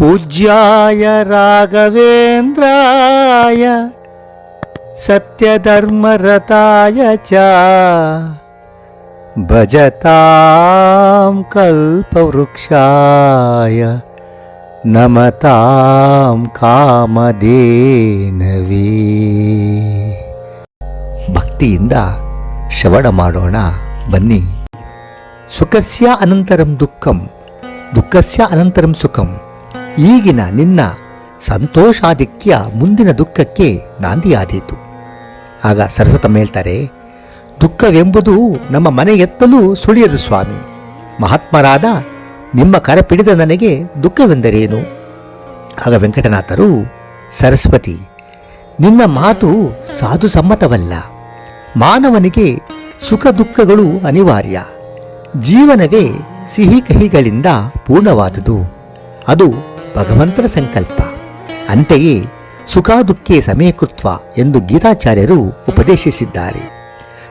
ಪೂಜ್ಯಾಯ ರಾಘವೇಂದ್ರಾಯ ಸತ್ಯಧರ್ಮರತಾಯ ಚ, ಭಜತಾಂ ಕಲ್ಪವೃಕ್ಷಾಯ, ನಮತಾಂ ಕಾಮಧೇನವೇ. ಭಕ್ತಿಯಿಂದ ಶ್ರವಣ ಮಾಡೋಣ, ಬನ್ನಿ. ಸುಖಸ್ಯ ಅನಂತರಂ ದುಃಖಂ, ದುಃಖಸ್ಯ ಅನಂತರಂ ಸುಖಂ. ಈಗಿನ ನಿನ್ನ ಸಂತೋಷಾಧಿಕ್ಯ ಮುಂದಿನ ದುಃಖಕ್ಕೆ ನಾಂದಿಯಾದೀತು. ಆಗ ಸರಸ್ವತಮ್ಮ ಹೇಳ್ತಾರೆ ದುಃಖವೆಂಬುದು ನಮ್ಮ ಮನೆ ಎತ್ತಲೂ ಸುಳಿಯದು ಸ್ವಾಮಿ. ಮಹಾತ್ಮರಾದ ನಿಮ್ಮ ಕರಪಿಡಿದ ನನಗೆ ದುಃಖವೆಂದರೇನು? ಆಗ ವೆಂಕಟನಾಥರು, ಸರಸ್ವತಿ, ನಿನ್ನ ಮಾತು ಸಾಧು ಸಮ್ಮತವಲ್ಲ. ಮಾನವನಿಗೆ ಸುಖ ದುಃಖಗಳು ಅನಿವಾರ್ಯ. ಜೀವನವೇ ಸಿಹಿ ಕಹಿಗಳಿಂದ ಪೂರ್ಣವಾದುದು. ಅದು ಭಗವಂತನ ಸಂಕಲ್ಪ. ಅಂತೆಯೇ ಸುಖ ದುಃಖೇ ಸಮಯಕೃತ್ವ ಎಂದು ಗೀತಾಚಾರ್ಯರು ಉಪದೇಶಿಸಿದ್ದಾರೆ.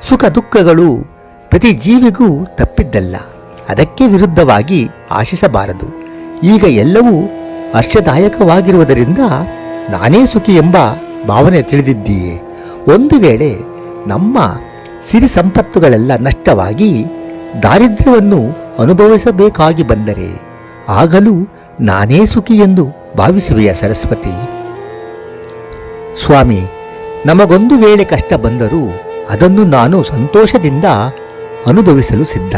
ಸುಖ ದುಃಖಗಳು ಪ್ರತಿ ಜೀವಿಗೂ ತಪ್ಪಿದ್ದಲ್ಲ. ಅದಕ್ಕೆ ವಿರುದ್ಧವಾಗಿ ಆಶಿಸಬಾರದು. ಈಗ ಎಲ್ಲವೂ ಹರ್ಷದಾಯಕವಾಗಿರುವುದರಿಂದ ನಾನೇ ಸುಖಿ ಎಂಬ ಭಾವನೆ ತಿಳಿದಿದ್ದೀಯೇ. ಒಂದು ವೇಳೆ ನಮ್ಮ ಸಿರಿ ಸಂಪತ್ತುಗಳೆಲ್ಲ ನಷ್ಟವಾಗಿ ದಾರಿದ್ರ್ಯವನ್ನು ಅನುಭವಿಸಬೇಕಾಗಿ ಬಂದರೆ ಆಗಲೂ ನಾನೇ ಸುಖಿ ಎಂದು ಭಾವಿಸುವೆಯ ಸರಸ್ವತಿ? ಸ್ವಾಮಿ, ನಮಗೊಂದು ವೇಳೆ ಕಷ್ಟ ಬಂದರೂ ಅದನ್ನು ನಾನು ಸಂತೋಷದಿಂದ ಅನುಭವಿಸಲು ಸಿದ್ಧ.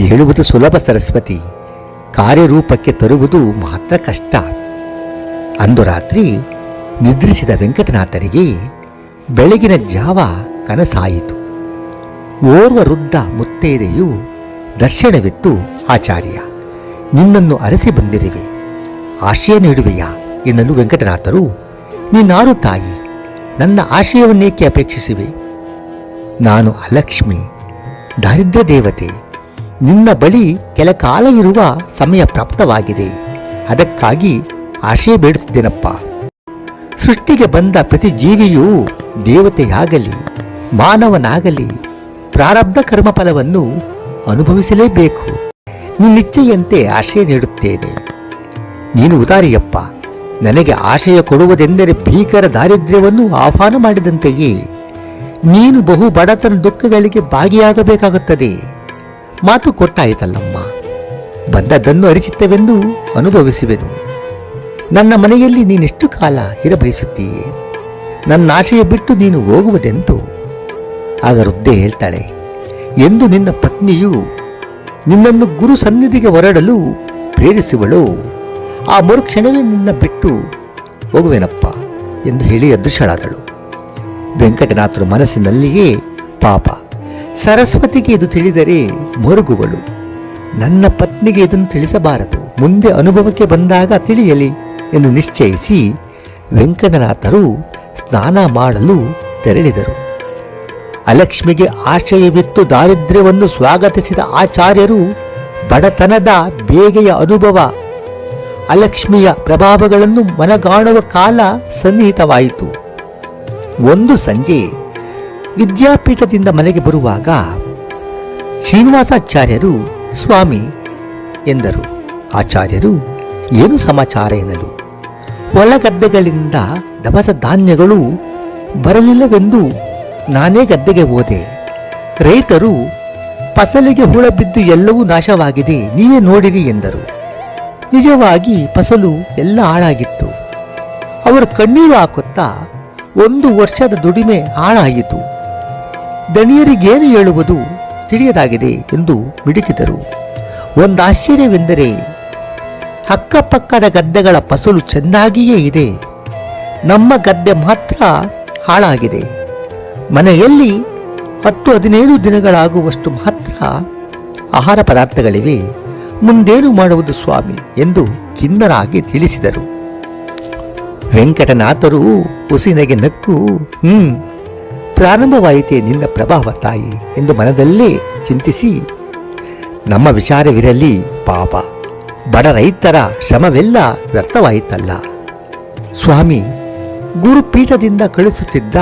ಹೇಳುವುದು ಸುಲಭ ಸರಸ್ವತಿ, ಕಾರ್ಯರೂಪಕ್ಕೆ ತರುವುದು ಮಾತ್ರ ಕಷ್ಟ. ಅಂದು ರಾತ್ರಿ ನಿದ್ರಿಸಿದ ವೆಂಕಟನಾಥರಿಗೆ ಬೆಳಗಿನ ಜಾವ ಕನಸಾಯಿತು. ಓರ್ವ ವೃದ್ಧ ಮುತ್ತೈದೆಯು ದರ್ಶನವಿತ್ತು ಆಚಾರ್ಯ. ನಿನ್ನನ್ನು ಅರಸಿ ಬಂದಿರುವೆ. ಆಶಯ ನೀಡುವೆಯಾ ಎನ್ನಲು ವೆಂಕಟನಾಥರು, ನೀನಾರು ತಾಯಿ, ನನ್ನ ಆಶಯವನ್ನೇಕೆ ಅಪೇಕ್ಷಿಸಿವೆ? ನಾನು ಅಲಕ್ಷ್ಮಿ ದಾರಿದ್ರ್ಯ ದೇವತೆ, ನಿನ್ನ ಬಳಿ ಕೆಲ ಕಾಲವಿರುವ ಸಮಯ ಪ್ರಾಪ್ತವಾಗಿದೆ. ಅದಕ್ಕಾಗಿ ಆಶಯ ಬೇಡುತ್ತಿದ್ದೇನಪ್ಪ. ಸೃಷ್ಟಿಗೆ ಬಂದ ಪ್ರತಿ ಜೀವಿಯೂ ದೇವತೆಯಾಗಲಿ, ಮಾನವನಾಗಲಿ, ಪ್ರಾರಬ್ಧ ಕರ್ಮಫಲವನ್ನು ಅನುಭವಿಸಲೇಬೇಕು. ನಿನ್ನಿಚ್ಛೆಯಂತೆ ಆಶಯ ನೀಡುತ್ತೇನೆ. ನೀನು ಉದಾರಿಯಪ್ಪ, ನನಗೆ ಆಶಯ ಕೊಡುವುದೆಂದರೆ ಭೀಕರ ದಾರಿದ್ರ್ಯವನ್ನು ಆಹ್ವಾನ ಮಾಡಿದಂತೆಯೇ, ನೀನು ಬಹು ಬಡತನ ದುಃಖಗಳಿಗೆ ಭಾಗಿಯಾಗಬೇಕಾಗುತ್ತದೆ. ಮಾತು ಕೊಟ್ಟಾಯಿತಲ್ಲಮ್ಮ, ಬಂದದ್ದನ್ನು ಅರಿಚಿತ್ತವೆಂದು ಅನುಭವಿಸುವೆನು. ನನ್ನ ಮನೆಯಲ್ಲಿ ನೀನೆಷ್ಟು ಕಾಲ ಇರಬಯಸುತ್ತೀಯೇ ನನ್ನ ಆಶಯ ಬಿಟ್ಟು ನೀನು ಹೋಗುವುದೆಂದು ಆಗ ವೃದ್ಧೆ ಹೇಳ್ತಾಳೆ, ಎಂದು ನಿನ್ನ ಪತ್ನಿಯು ನಿನ್ನನ್ನು ಗುರು ಸನ್ನಿಧಿಗೆ ಹೊರಡಲು ಪ್ರೇರಿಸುವಳು. ಆ ಮರುಕ್ಷಣವೇ ನಿನ್ನ ಬಿಟ್ಟು ಹೋಗುವೆನಪ್ಪ ಎಂದು ಹೇಳಿ ಅದೃಶ್ಯಳಾದಳು ವೆಂಕಟನಾಥರು ಮನಸ್ಸಿನಲ್ಲಿಯೇ ಪಾಪ. ಸರಸ್ವತಿಗೆ ಇದು ತಿಳಿದರೆ ಮರುಗುವಳು. ನನ್ನ ಪತ್ನಿಗೆ ಇದನ್ನು ತಿಳಿಸಬಾರದು. ಮುಂದೆ ಅನುಭವಕ್ಕೆ ಬಂದಾಗ ತಿಳಿಯಲಿ ಎಂದು ನಿಶ್ಚಯಿಸಿ ವೆಂಕಟನಾಥರು ಸ್ನಾನ ಮಾಡಲು ತೆರಳಿದರು. ಅಲಕ್ಷ್ಮಿಗೆ ಆಶಯವಿತ್ತು ದಾರಿದ್ರ್ಯವನ್ನು ಸ್ವಾಗತಿಸಿದ ಆಚಾರ್ಯರು ಬಡತನದ ಬೇಗೆಯ ಅನುಭವ. ಅಲಕ್ಷ್ಮಿಯ ಪ್ರಭಾವಗಳನ್ನು ಮನಗಾಣುವ ಕಾಲ ಸನ್ನಿಹಿತವಾಯಿತು. ಒಂದು ಸಂಜೆ ವಿದ್ಯಾಪೀಠದಿಂದ ಮನೆಗೆ ಬರುವಾಗ ಶ್ರೀನಿವಾಸಾಚಾರ್ಯರು, ಸ್ವಾಮಿ, ಎಂದರು. ಆಚಾರ್ಯರು, ಏನು ಸಮಾಚಾರ ಎನ್ನಲು? ಹೊಲಗದ್ದೆಗಳಿಂದ ದವಸ ಧಾನ್ಯಗಳು ಬರಲಿಲ್ಲವೆಂದು ನಾನೇ ಗದ್ದೆಗೆ ಹೋದೆ. ರೈತರು, ಫಸಲಿಗೆ ಹುಳ ಬಿದ್ದು ಎಲ್ಲವೂ ನಾಶವಾಗಿದೆ, ನೀವೇ ನೋಡಿರಿ ಎಂದರು. ನಿಜವಾಗಿ ಫಸಲು ಎಲ್ಲ ಹಾಳಾಗಿತ್ತು. ಅವರು ಕಣ್ಣೀರು ಹಾಕುತ್ತಾ ಒಂದು ವರ್ಷದ ದುಡಿಮೆ ಹಾಳಾಯಿತು. ದಣಿಯರಿಗೇನು ಹೇಳುವುದು ತಿಳಿಯದಾಗಿದೆ ಎಂದು ಮಿಡುಕಿದರು. ಒಂದು ಆಶ್ಚರ್ಯವೆಂದರೆ, ಅಕ್ಕಪಕ್ಕದ ಗದ್ದೆಗಳ ಫಸಲು ಚೆನ್ನಾಗಿಯೇ ಇದೆ. ನಮ್ಮ ಗದ್ದೆ ಮಾತ್ರ ಹಾಳಾಗಿದೆ. ಮನೆಯಲ್ಲಿ ಹತ್ತು ಹದಿನೈದು ದಿನಗಳಾಗುವಷ್ಟು ಮಾತ್ರ ಆಹಾರ ಪದಾರ್ಥಗಳಿವೆ. ಮುಂದೇನು ಮಾಡುವುದು ಸ್ವಾಮಿ ಎಂದು ಖಿನ್ನರಾಗಿ ತಿಳಿಸಿದರು. ವೆಂಕಟನಾಥರು ಉಸಿನಗೆ ನಕ್ಕು, ಹ್ಮ್, ಪ್ರಾರಂಭವಾಯಿತೆ ನಿನ್ನ ಪ್ರಭಾವ ತಾಯಿ ಎಂದು ಮನದಲ್ಲೇ ಚಿಂತಿಸಿ, ನಮ್ಮ ವಿಚಾರವಿರಲಿ ಪಾಪ, ಬಡ ರೈತರ ಶ್ರಮವೆಲ್ಲ ವ್ಯರ್ಥವಾಯಿತಲ್ಲ. ಸ್ವಾಮಿ, ಗುರುಪೀಠದಿಂದ ಕಳಿಸುತ್ತಿದ್ದ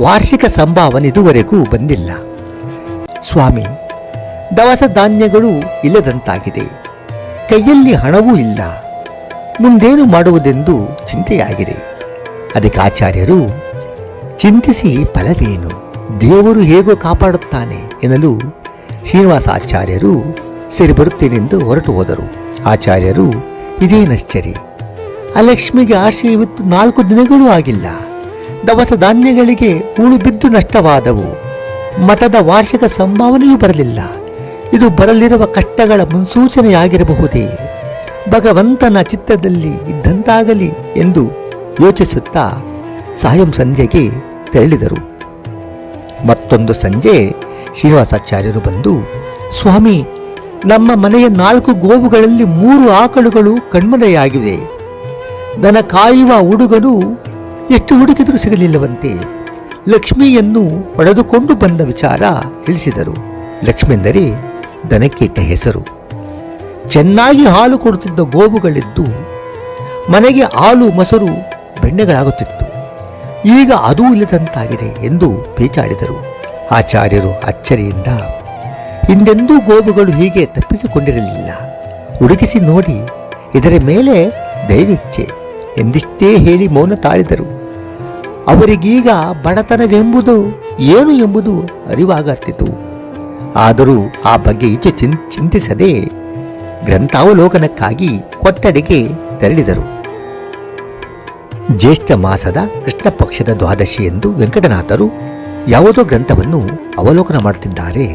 ವಾರ್ಷಿಕ ಸಂಭಾವನೆ ಇದುವರೆಗೂ ಬಂದಿಲ್ಲ. ಸ್ವಾಮಿ, ದವಸ ಧಾನ್ಯಗಳು ಇಲ್ಲದಂತಾಗಿದೆ. ಕೈಯಲ್ಲಿ ಹಣವೂ ಇಲ್ಲ. ಮುಂದೇನು ಮಾಡುವುದೆಂದು ಚಿಂತೆಯಾಗಿದೆ. ಅದಕ್ಕೆ ಆಚಾರ್ಯರು, ಚಿಂತಿಸಿ ಫಲವೇನು? ದೇವರು ಹೇಗೋ ಕಾಪಾಡುತ್ತಾನೆ ಎನ್ನಲು ಶ್ರೀನಿವಾಸಾಚಾರ್ಯರು ಸರಿ ಬರುತ್ತೇನೆಂದು ಹೊರಟು ಹೋದರು. ಆಚಾರ್ಯರು ಇದೇನಶ್ಚರಿ ಆ ಅಲಕ್ಷ್ಮಿಗೆ ಇವತ್ತು ನಾಲ್ಕು ದಿನಗಳೂ ಆಗಿಲ್ಲ. ದವಸ ಧಾನ್ಯಗಳಿಗೆ ಹೂಳು ಬಿದ್ದು ನಷ್ಟವಾದವು. ಮಠದ ವಾರ್ಷಿಕ ಸಂಭಾವನೆಯೂ ಬರಲಿಲ್ಲ. ಇದು ಬರಲಿರುವ ಕಷ್ಟಗಳ ಮುನ್ಸೂಚನೆಯಾಗಿರಬಹುದೇ? ಭಗವಂತನ ಚಿತ್ತದಲ್ಲಿ ಇದ್ದಂತಾಗಲಿ ಎಂದು ಯೋಚಿಸುತ್ತಾ ಸಾಯಂ ಸಂಜೆಗೆ ತೆರಳಿದರು. ಮತ್ತೊಂದು ಸಂಜೆ ಶ್ರೀನಿವಾಸಾಚಾರ್ಯರು ಬಂದು, ಸ್ವಾಮಿ, ನಮ್ಮ ಮನೆಯ ನಾಲ್ಕು ಗೋವುಗಳಲ್ಲಿ ಮೂರು ಆಕಳುಗಳು ಕಣ್ಮರೆಯಾಗಿವೆ. ದನ ಕಾಯುವ ಹುಡುಗನು ಎಷ್ಟು ಹುಡುಕಿದರೂ ಸಿಗಲಿಲ್ಲವಂತೆ ಲಕ್ಷ್ಮಿಯನ್ನು ಹೊಡೆದುಕೊಂಡು ಬಂದ ವಿಚಾರ ತಿಳಿಸಿದರು. ಲಕ್ಷ್ಮೆಂದರೆ ದನಕ್ಕಿಟ್ಟ ಹೆಸರು. ಚೆನ್ನಾಗಿ ಹಾಲು ಕೊಡುತ್ತಿದ್ದ ಗೋವುಗಳಿದ್ದು ಮನೆಗೆ ಹಾಲು, ಮೊಸರು, ಬೆಣ್ಣೆಗಳಾಗುತ್ತಿತ್ತು. ಈಗ ಅದೂ ಇಲ್ಲದಂತಾಗಿದೆ ಎಂದು ಪೇಚಾಡಿದರು ಆಚಾರ್ಯರು ಅಚ್ಚರಿಯಿಂದ, ಹಿಂದೆಂದೂ ಗೋವುಗಳು ಹೀಗೆ ತಪ್ಪಿಸಿಕೊಂಡಿರಲಿಲ್ಲ. ಹುಡುಕಿಸಿ ನೋಡಿ, ಇದರ ಮೇಲೆ ದೈವಿಚ್ಛೆ ಎಂದಿಷ್ಟೇ ಹೇಳಿ ಮೌನ ತಾಳಿದರು. ಅವರಿಗೀಗ ಬಡತನವೆಂಬುದು ಏನು ಎಂಬುದು ಅರಿವಾಗತ್ತಿತು. ಆದರೂ ಆ ಬಗ್ಗೆ ಈಚೆ ಚಿನ್, ಚಿಂತಿಸದೆ ಗ್ರಂಥಾವಲೋಕನಕ್ಕಾಗಿ ಕೊಠಡಿಗೆ ತೆರಳಿದರು. ಜ್ಯೇಷ್ಠ ಮಾಸದ ಕೃಷ್ಣ ಪಕ್ಷದ ದ್ವಾದಶಿ ಎಂದು ವೆಂಕಟನಾಥರು ಯಾವುದೋ ಗ್ರಂಥವನ್ನು ಅವಲೋಕನ ಮಾಡುತ್ತಿದ್ದಾರೆ.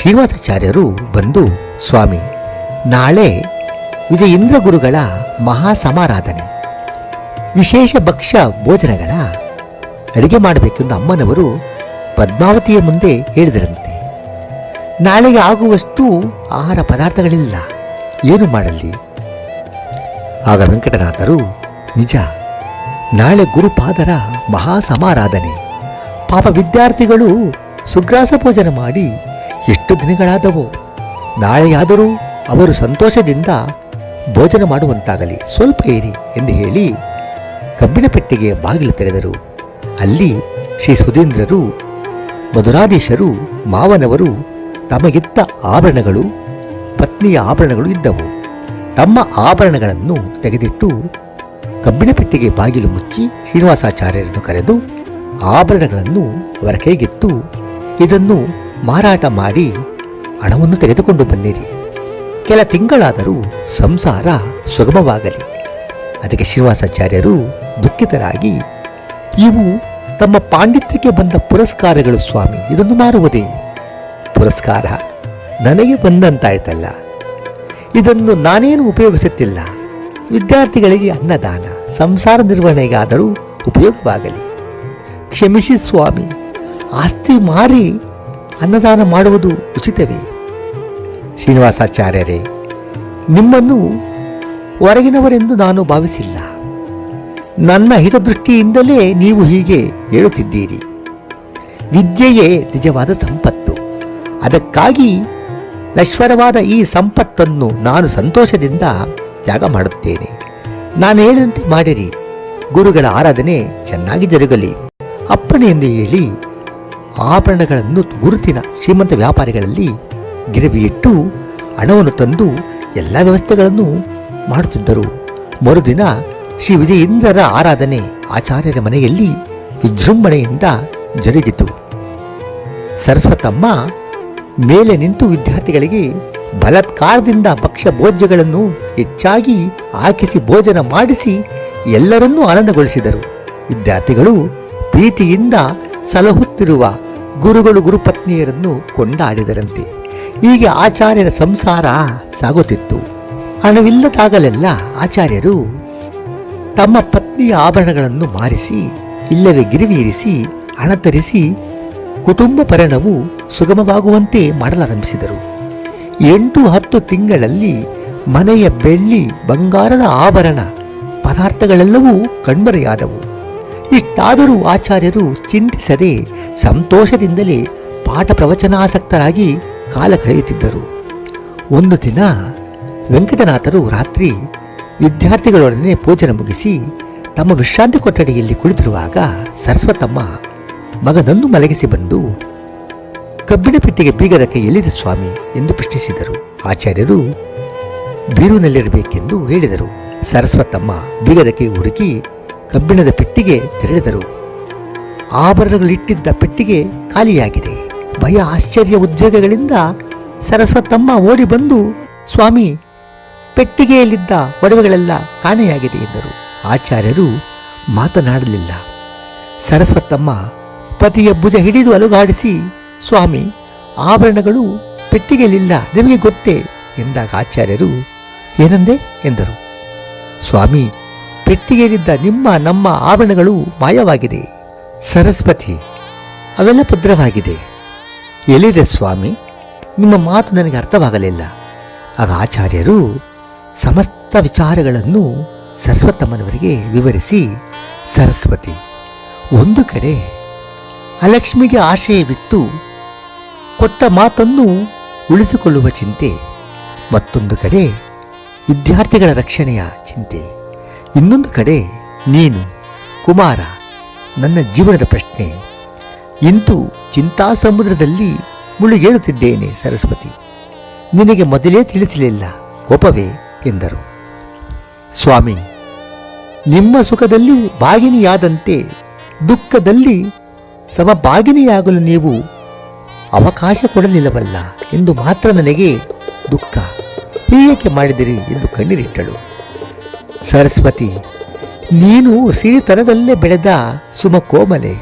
ಶ್ರೀನಿವಾಸಾಚಾರ್ಯರು ಬಂದು, ಸ್ವಾಮಿ, ನಾಳೆ ವಿಜಯೇಂದ್ರ ಗುರುಗಳ ಮಹಾ ಸಮಾರಾಧನೆ ವಿಶೇಷ ಭಕ್ಷ್ಯ ಭೋಜನಗಳ ಅಡಿಗೆ ಮಾಡಬೇಕೆಂದು ಅಮ್ಮನವರು ಪದ್ಮಾವತಿಯ ಮುಂದೆ ಹೇಳಿದರಂತೆ, ನಾಳೆಗೆ ಆಗುವಷ್ಟು ಆಹಾರ ಪದಾರ್ಥಗಳಿಲ್ಲ, ಏನು ಮಾಡಲಿ? ಆಗ ವೆಂಕಟನಾಥರು, ನಿಜ, ನಾಳೆ ಗುರುಪಾದರ ಮಹಾ ಸಮಾರಾಧನೆ ಪಾಪ ವಿದ್ಯಾರ್ಥಿಗಳು ಸುಗ್ರಾಸ ಭೋಜನ ಮಾಡಿ ಎಷ್ಟು ದಿನಗಳಾದವೋ, ನಾಳೆಯಾದರೂ ಅವರು ಸಂತೋಷದಿಂದ ಭೋಜನ ಮಾಡುವಂತಾಗಲಿ, ಸ್ವಲ್ಪ ಏರಿ ಎಂದು ಹೇಳಿ ಕಬ್ಬಿಣ ಪೆಟ್ಟಿಗೆ ಬಾಗಿಲು ತೆರೆದರು. ಅಲ್ಲಿ ಶ್ರೀ ಸುಧೀಂದ್ರರು, ಮಧುರಾಧೀಶರು, ಮಾವನವರು, ತಮಗಿತ್ತ ಆಭರಣಗಳು, ಪತ್ನಿಯ ಆಭರಣಗಳು ಇದ್ದವು. ತಮ್ಮ ಆಭರಣಗಳನ್ನು ತೆಗೆದಿಟ್ಟು ಕಬ್ಬಿಣ ಪೆಟ್ಟಿಗೆ ಬಾಗಿಲು ಮುಚ್ಚಿ ಶ್ರೀನಿವಾಸಾಚಾರ್ಯರನ್ನು ಕರೆದು ಆಭರಣಗಳನ್ನು ಅವರ ಕೈಗೆತ್ತು ಇದನ್ನು ಮಾರಾಟ ಮಾಡಿ ಹಣವನ್ನು ತೆಗೆದುಕೊಂಡು ಬಂದಿರಿ ಕೆಲ ತಿಂಗಳಾದರೂ ಸಂಸಾರ ಸುಗಮವಾಗಲಿ. ಅದಕ್ಕೆ ಶ್ರೀನಿವಾಸಾಚಾರ್ಯರು ದುಃಖಿತರಾಗಿ, ಇವು ತಮ್ಮ ಪಾಂಡಿತ್ಯಕ್ಕೆ ಬಂದ ಪುರಸ್ಕಾರಗಳು ಸ್ವಾಮಿ, ಇದನ್ನು ಮಾರುವುದೇ? ಪುರಸ್ಕಾರ ನನಗೆ ಬಂದಂತಾಯ್ತಲ್ಲ. ಇದನ್ನು ನಾನೇನು ಉಪಯೋಗಿಸುತ್ತಿಲ್ಲ? ವಿದ್ಯಾರ್ಥಿಗಳಿಗೆ ಅನ್ನದಾನ, ಸಂಸಾರ ನಿರ್ವಹಣೆಗಾದರೂ ಉಪಯೋಗವಾಗಲಿ. ಕ್ಷಮಿಸಿ ಸ್ವಾಮಿ, ಆಸ್ತಿ ಮಾರಿ ಅನ್ನದಾನ ಮಾಡುವುದು ಉಚಿತವೇ? ಶ್ರೀನಿವಾಸಾಚಾರ್ಯರೇ, ನಿಮ್ಮನ್ನು ಹೊರಗಿನವರೆಂದು ನಾನು ಭಾವಿಸಿಲ್ಲ. ನನ್ನ ಹಿತದೃಷ್ಟಿಯಿಂದಲೇ ನೀವು ಹೀಗೆ ಹೇಳುತ್ತಿದ್ದೀರಿ. ವಿದ್ಯೆಯೇ ನಿಜವಾದ ಸಂಪತ್ತು. ಅದಕ್ಕಾಗಿ ನಶ್ವರವಾದ ಈ ಸಂಪತ್ತನ್ನು ನಾನು ಸಂತೋಷದಿಂದ ತ್ಯಾಗ ಮಾಡುತ್ತೇನೆ. ನಾನು ಹೇಳಿದಂತೆ ಮಾಡಿರಿ. ಗುರುಗಳ ಆರಾಧನೆ ಚೆನ್ನಾಗಿ ಜರುಗಲಿ. ಅಪ್ಪಣೆ ಎಂದು ಹೇಳಿ, ಆಭರಣಗಳನ್ನು ಗುರುತಿನ ಶ್ರೀಮಂತ ವ್ಯಾಪಾರಿಗಳಲ್ಲಿ ಗಿರವಿಯಿಟ್ಟು ಹಣವನ್ನು ತಂದು ಎಲ್ಲ ವ್ಯವಸ್ಥೆಗಳನ್ನು ಮಾಡುತ್ತಿದ್ದರು. ಮರುದಿನ ಶ್ರೀ ವಿಜಯೇಂದ್ರರ ಆರಾಧನೆ ಆಚಾರ್ಯರ ಮನೆಯಲ್ಲಿ ವಿಜೃಂಭಣೆಯಿಂದ ಜರುಗಿತು. ಸರಸ್ವತಮ್ಮ ಮೇಲೆ ನಿಂತು ವಿದ್ಯಾರ್ಥಿಗಳಿಗೆ ಬಲತ್ಕಾರದಿಂದ ಭಕ್ಷ್ಯ ಭೋಜ್ಯಗಳನ್ನು ಹೆಚ್ಚಾಗಿ ಹಾಕಿಸಿ ಭೋಜನ ಮಾಡಿಸಿ ಎಲ್ಲರನ್ನೂ ಆನಂದಗೊಳಿಸಿದರು. ವಿದ್ಯಾರ್ಥಿಗಳು ಪ್ರೀತಿಯಿಂದ ಸಲಹುತ್ತಿರುವ ಗುರುಗಳು ಗುರುಪತ್ನಿಯರನ್ನು ಕೊಂಡಾಡಿದರಂತೆ. ಹೀಗೆ ಆಚಾರ್ಯರ ಸಂಸಾರ ಸಾಗುತ್ತಿತ್ತು. ಹಣವಿಲ್ಲದಾಗಲೆಲ್ಲ ಆಚಾರ್ಯರು ತಮ್ಮ ಪತ್ನಿಯ ಆಭರಣಗಳನ್ನು ಮಾರಿಸಿ, ಇಲ್ಲವೇ ಗಿರಿವೀರಿಸಿ ಹಣ ತರಿಸಿ ಕುಟುಂಬ ಪರಿಣವು ಸುಗಮವಾಗುವಂತೆ ಮಾಡಲಾರಂಭಿಸಿದರು. ಎಂಟು ಹತ್ತು ತಿಂಗಳಲ್ಲಿ ಮನೆಯ ಬೆಳ್ಳಿ, ಬಂಗಾರದ ಆಭರಣ, ಪದಾರ್ಥಗಳೆಲ್ಲವೂ ಕಣ್ಮರೆಯಾದವು. ಇಷ್ಟಾದರೂ ಆಚಾರ್ಯರು ಚಿಂತಿಸದೆ ಸಂತೋಷದಿಂದಲೇ ಪಾಠ ಪ್ರವಚನಾಸಕ್ತರಾಗಿ ಕಾಲ ಕಳೆಯುತ್ತಿದ್ದರು. ಒಂದು ದಿನ ವೆಂಕಟನಾಥರು ರಾತ್ರಿ ವಿದ್ಯಾರ್ಥಿಗಳೊಡನೆ ಪೂಜನೆ ಮುಗಿಸಿ ತಮ್ಮ ವಿಶ್ರಾಂತಿ ಕೊಠಡಿಯಲ್ಲಿ ಕುಳಿತಿರುವಾಗ ಸರಸ್ವತಮ್ಮ ಮಗನನ್ನು ಮಲಗಿಸಿ ಬಂದು, ಕಬ್ಬಿಣ ಪೆಟ್ಟಿಗೆ ಬೀಗದ ಕೈ ಎಲ್ಲಿದೆ ಸ್ವಾಮಿ ಎಂದು ಪ್ರಶ್ನಿಸಿದರು. ಆಚಾರ್ಯರು ಬೀರುನಲ್ಲಿರಬೇಕೆಂದು ಹೇಳಿದರು. ಸರಸ್ವತಮ್ಮ ಬೀಗದಕ್ಕೆ ಹುಡುಕಿ ಕಬ್ಬಿಣದ ಪೆಟ್ಟಿಗೆ ತೆರಳಿದರು ಆಭರಣಗಳಿಟ್ಟಿದ್ದ ಪೆಟ್ಟಿಗೆ ಖಾಲಿಯಾಗಿದೆ. ಭಯ ಆಶ್ಚರ್ಯ ಉದ್ವೇಗಗಳಿಂದ ಸರಸ್ವತಮ್ಮ ಓಡಿ ಬಂದು, ಸ್ವಾಮಿ ಪೆಟ್ಟಿಗೆಯಲ್ಲಿದ್ದ ಒಡವೆಗಳೆಲ್ಲ ಕಾಣೆಯಾಗಿದೆ ಎಂದರು. ಆಚಾರ್ಯರು ಮಾತನಾಡಲಿಲ್ಲ. ಸರಸ್ವತಮ್ಮ ಪತಿಯ ಭುಜ ಹಿಡಿದು ಅಲುಗಾಡಿಸಿ, ಸ್ವಾಮಿ, ಆಭರಣಗಳು ಪೆಟ್ಟಿಗೆಯಲ್ಲಿಲ್ಲ, ನಿಮಗೆ ಗೊತ್ತೇ? ಎಂದಾಗ ಆಚಾರ್ಯರು, ಏನಂದೆ? ಎಂದರು. ಸ್ವಾಮಿ, ಪೆಟ್ಟಿಗೆಯಲ್ಲಿದ್ದ ನಿಮ್ಮ ನಮ್ಮ ಆಭರಣಗಳು ಮಾಯವಾಗಿದೆ. ಸರಸ್ವತಿ, ಅವೆಲ್ಲ ಭದ್ರವಾಗಿದೆ. ಎಲ್ಲಿದೆ ಸ್ವಾಮಿ? ನಿಮ್ಮ ಮಾತು ನನಗೆ ಅರ್ಥವಾಗಲಿಲ್ಲ. ಆಗ ಆಚಾರ್ಯರು ಸಮಸ್ತ ವಿಚಾರಗಳನ್ನು ಸರಸ್ವತಮ್ಮನವರಿಗೆ ವಿವರಿಸಿ ಸರಸ್ವತಿ, ಒಂದು ಕಡೆ ಅಲಕ್ಷ್ಮಿಗೆ ಆಶಯವಿತ್ತು ಕೊಟ್ಟ ಮಾತನ್ನು ಉಳಿಸಿಕೊಳ್ಳುವ ಚಿಂತೆ, ಮತ್ತೊಂದು ಕಡೆ ವಿದ್ಯಾರ್ಥಿಗಳ ರಕ್ಷಣೆಯ ಚಿಂತೆ, ಇನ್ನೊಂದು ಕಡೆ ನೀನು, ಕುಮಾರ, ನನ್ನ ಜೀವನದ ಪ್ರಶ್ನೆ. ಇಂತು ಚಿಂತಾ ಸಮುದ್ರದಲ್ಲಿ ಮುಳುಗೇಳುತ್ತಿದ್ದೇನೆ ಸರಸ್ವತಿ. ನಿನಗೆ ಮೊದಲೇ ತಿಳಿಸಲಿಲ್ಲ ಕೋಪವೇ? ಎಂದರು. ಸ್ವಾಮಿ, ನಿಮ್ಮ ಸುಖದಲ್ಲಿ ಭಾಗಿನಿಯಾದಂತೆ ದುಃಖದಲ್ಲಿ ಸಮಭಾಗಿನಿಯಾಗಲು ನೀವು ಅವಕಾಶ ಕೊಡಲಿಲ್ಲವಲ್ಲ ಎಂದು ಮಾತ್ರ ನನಗೆ ದುಃಖ. ಹೀಗೆ ಮಾಡಿದಿರಿ ಎಂದು ಕಣ್ಣೀರಿಟ್ಟಳು. ಸರಸ್ವತಿ, ನೀನು ಸಿರಿತನದಲ್ಲೇ ಬೆಳೆದ ಸುಮಕೋಮಲೆ.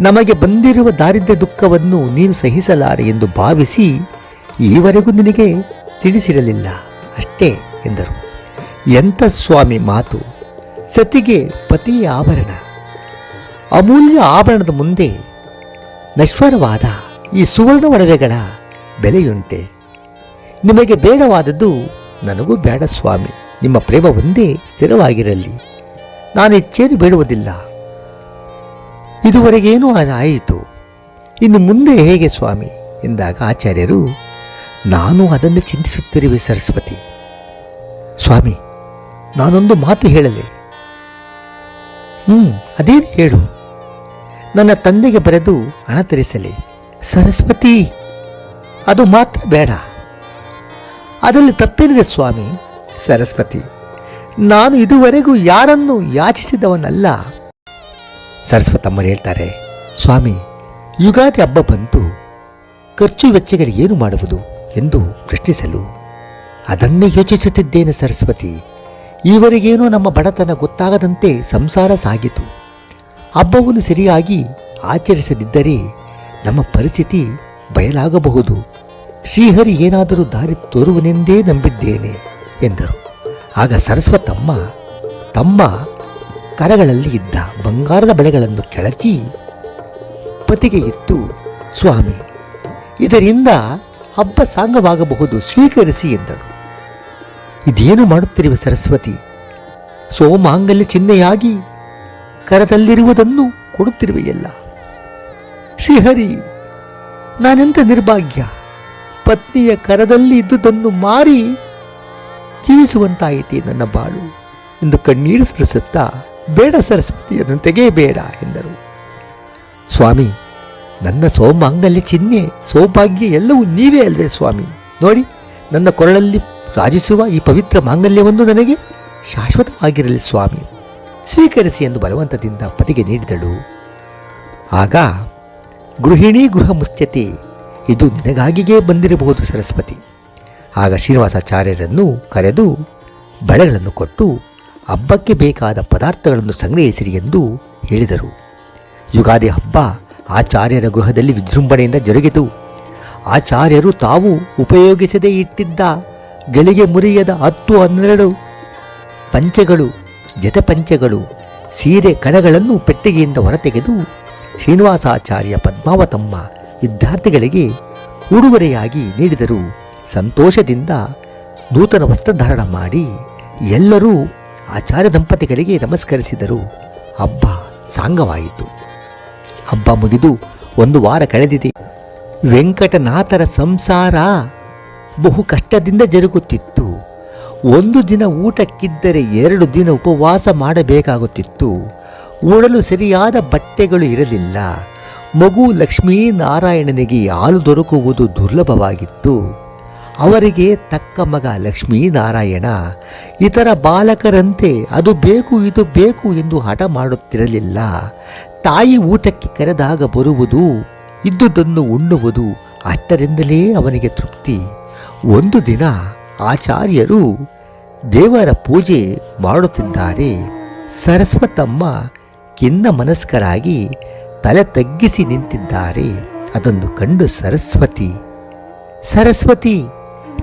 ನಮಗೆ ಬಂದಿರುವ ದಾರಿದ್ರ್ಯ ದುಃಖವನ್ನು ನೀನು ಸಹಿಸಲಾರೆ ಎಂದು ಭಾವಿಸಿ ಈವರೆಗೂ ನಿನಗೆ ತಿಳಿಸಿರಲಿಲ್ಲ. ಅಷ್ಟೇ ಎಂದರು. ಎಂಥ ಸ್ವಾಮಿ ಮಾತು? ಸತಿಗೆ ಪತಿಯ ಆಭರಣ. ಅಮೂಲ್ಯ ಆಭರಣದ ಮುಂದೆ ನಶ್ವರವಾದ ಈ ಸುವರ್ಣ ಒಡವೆಗಳ ಬೆಲೆಯುಂಟೆ. ನಿಮಗೆ ಬೇಡವಾದದ್ದು ನನಗೂ ಬೇಡ ಸ್ವಾಮಿ, ನಿಮ್ಮ ಪ್ರೇಮ ಒಂದೇ ಸ್ಥಿರವಾಗಿರಲಿ. ನಾನು ಹೆಚ್ಚೇನು ಬೇಡುವುದಿಲ್ಲ. ಇದುವರೆಗೇನೂ ಆಯಿತು? ಇನ್ನು ಮುಂದೆ ಹೇಗೆ ಸ್ವಾಮಿ? ಎಂದಾಗ ಆಚಾರ್ಯರು, ನಾನು ಅದನ್ನು ಚಿಂತಿಸುತ್ತಿರುವೆ ಸರಸ್ವತಿ. ಸ್ವಾಮಿ ನಾನೊಂದು ಮಾತು ಹೇಳಲಿ? ಹ್ಞೂ ಅದೇನು ಹೇಳು. ನನ್ನ ತಂದೆಗೆ ಬರೆದು ಹಣ ತರಿಸಲಿ. ಸರಸ್ವತಿ ಅದು ಮಾತ್ರ ಬೇಡ. ಅದರಲ್ಲಿ ತಪ್ಪೇನಿದೆ ಸ್ವಾಮಿ? ಸರಸ್ವತಿ ನಾನು ಇದುವರೆಗೂ ಯಾರನ್ನು ಯಾಚಿಸಿದವನಲ್ಲ. ಸರಸ್ವತಮ್ಮರು ಹೇಳ್ತಾರೆ ಸ್ವಾಮಿ ಯುಗಾದಿ ಹಬ್ಬ ಬಂತು ಖರ್ಚು ವೆಚ್ಚಗಳಿಗೆ ಏನು ಮಾಡುವುದು? ಎಂದು ಪ್ರಶ್ನಿಸಲು. ಅದನ್ನೇ ಯೋಚಿಸುತ್ತಿದ್ದೇನೆ ಸರಸ್ವತಿ. ಈವರೆಗೇನೋ ನಮ್ಮ ಬಡತನ ಗೊತ್ತಾಗದಂತೆ ಸಂಸಾರ ಸಾಗಿತು. ಹಬ್ಬವನ್ನು ಸರಿಯಾಗಿ ಆಚರಿಸದಿದ್ದರೆ ನಮ್ಮ ಪರಿಸ್ಥಿತಿ ಬಯಲಾಗಬಹುದು. ಶ್ರೀಹರಿ ಏನಾದರೂ ದಾರಿ ತೋರುವನೆಂದೇ ನಂಬಿದ್ದೇನೆ, ಎಂದರು. ಆಗ ಸರಸ್ವತಮ್ಮ ತಮ್ಮ ಕರಗಳಲ್ಲಿ ಇದ್ದ ಬಂಗಾರದ ಬಳೆಗಳನ್ನು ಕೆಳಚಿ ಪತಿಗೆ ಇತ್ತು ಸ್ವಾಮಿ, ಇದರಿಂದ ಹಬ್ಬ ಸಾಂಗವಾಗಬಹುದು, ಸ್ವೀಕರಿಸಿ, ಎಂದಳು. ಇದೇನು ಮಾಡುತ್ತಿರುವ ಸರಸ್ವತಿ? ಸೋಮಾಂಗಲ್ಯ ಚಿಹ್ನೆಯಾಗಿ ಕರದಲ್ಲಿರುವುದನ್ನು ಕೊಡುತ್ತಿರುವೆಯಲ್ಲ. ಶ್ರೀಹರಿ, ನಾನೆಂತ ನಿರ್ಭಾಗ್ಯ? ಪತ್ನಿಯ ಕರದಲ್ಲಿ ಇದ್ದುದನ್ನು ಮಾರಿ ಜೀವಿಸುವಂತಾಯಿತೆ ನನ್ನ ಬಾಳು ಎಂದು ಕಣ್ಣೀರು ಸುರಿಸುತ್ತಾ ಬೇಡ ಸರಸ್ವತಿಯನ್ನು ತೆಗೆಯಬೇಡ ಎಂದರು. ಸ್ವಾಮಿ, ನನ್ನ ಸೋಮಾಂಗಲ್ಯ ಚಿಹ್ನೆ, ಸೌಭಾಗ್ಯ ಎಲ್ಲವೂ ನೀವೇ ಅಲ್ವೇ ಸ್ವಾಮಿ. ನೋಡಿ, ನನ್ನ ಕೊರಳಲ್ಲಿ ರಾಜಿಸುವ ಈ ಪವಿತ್ರ ಮಾಂಗಲ್ಯವನ್ನು ನನಗೆ ಶಾಶ್ವತವಾಗಿರಲಿ ಸ್ವಾಮಿ. ಸ್ವೀಕರಿಸಿ ಎಂದು ಬಲವಂತದಿಂದ ಪತಿಗೆ ನೀಡಿದಳು. ಆಗ ಗೃಹಿಣಿ ಗೃಹ ಮುಚ್ಚತಿ, ಇದು ನಿನಗಾಗಿಯೇ ಬಂದಿರಬಹುದು ಸರಸ್ವತಿ. ಆಗ ಶ್ರೀನಿವಾಸಾಚಾರ್ಯರನ್ನು ಕರೆದು ಬಳೆಗಳನ್ನು ಕೊಟ್ಟು ಹಬ್ಬಕ್ಕೆ ಬೇಕಾದ ಪದಾರ್ಥಗಳನ್ನು ಸಂಗ್ರಹಿಸಿರಿ ಎಂದು ಹೇಳಿದರು. ಯುಗಾದಿ ಹಬ್ಬ ಆಚಾರ್ಯರ ಗೃಹದಲ್ಲಿ ವಿಜೃಂಭಣೆಯಿಂದ ಜರುಗಿತು. ಆಚಾರ್ಯರು ತಾವು ಉಪಯೋಗಿಸದೇ ಇಟ್ಟಿದ್ದ ಗಳಿಗೆ ಮುರಿಯದ ಹತ್ತು ಹನ್ನೆರಡು ಪಂಚೆಗಳು ಜತೆ ಪಂಚೆಗಳು ಸೀರೆ ಕಣಗಳನ್ನು ಪೆಟ್ಟಿಗೆಯಿಂದ ಹೊರತೆಗೆದು ಶ್ರೀನಿವಾಸಾಚಾರ್ಯ ಪದ್ಮಾವತಮ್ಮ ವಿದ್ಯಾರ್ಥಿಗಳಿಗೆ ಉಡುಗೊರೆಯಾಗಿ ನೀಡಿದರು. ಸಂತೋಷದಿಂದ ನೂತನ ವಸ್ತ್ರಧಾರಣ ಮಾಡಿ ಎಲ್ಲರೂ ಆಚಾರ್ಯ ದಂಪತಿಗಳಿಗೆ ನಮಸ್ಕರಿಸಿದರು. ಹಬ್ಬ ಸಾಂಗವಾಯಿತು. ಹಬ್ಬ ಮುಗಿದು ಒಂದು ವಾರ ಕಳೆದಿದೆ. ವೆಂಕಟನಾಥರ ಸಂಸಾರ ಬಹು ಕಷ್ಟದಿಂದ ಜರುಗುತ್ತಿತ್ತು. ಒಂದು ದಿನ ಊಟಕ್ಕಿದ್ದರೆ ಎರಡು ದಿನ ಉಪವಾಸ ಮಾಡಬೇಕಾಗುತ್ತಿತ್ತು. ಉಡಲು ಸರಿಯಾದ ಬಟ್ಟೆಗಳು ಇರಲಿಲ್ಲ. ಮಗು ಲಕ್ಷ್ಮೀನಾರಾಯಣನಿಗೆ ಹಾಲು ದೊರಕುವುದು ದುರ್ಲಭವಾಗಿತ್ತು. ಅವರಿಗೆ ತಕ್ಕ ಮಗ ಲಕ್ಷ್ಮೀನಾರಾಯಣ ಇತರ ಬಾಲಕರಂತೆ ಅದು ಬೇಕು, ಇದು ಬೇಕು ಎಂದು ಹಠ ಮಾಡುತ್ತಿರಲಿಲ್ಲ. ತಾಯಿ ಊಟಕ್ಕೆ ಕರೆದಾಗ ಬರುವುದು, ಇದ್ದುದನ್ನು ಉಣ್ಣುವುದು ಅಷ್ಟರಿಂದಲೇ ಅವನಿಗೆ ತೃಪ್ತಿ. ಒಂದು ದಿನ ಆಚಾರ್ಯರು ದೇವರ ಪೂಜೆ ಮಾಡುತ್ತಿದ್ದಾರೆ. ಸರಸ್ವತಮ್ಮ ಖಿನ್ನ ಮನಸ್ಕರಾಗಿ ತಲೆ ತಗ್ಗಿಸಿ ನಿಂತಿದ್ದಾರೆ. ಅದನ್ನು ಕಂಡು ಸರಸ್ವತಿ ಸರಸ್ವತಿ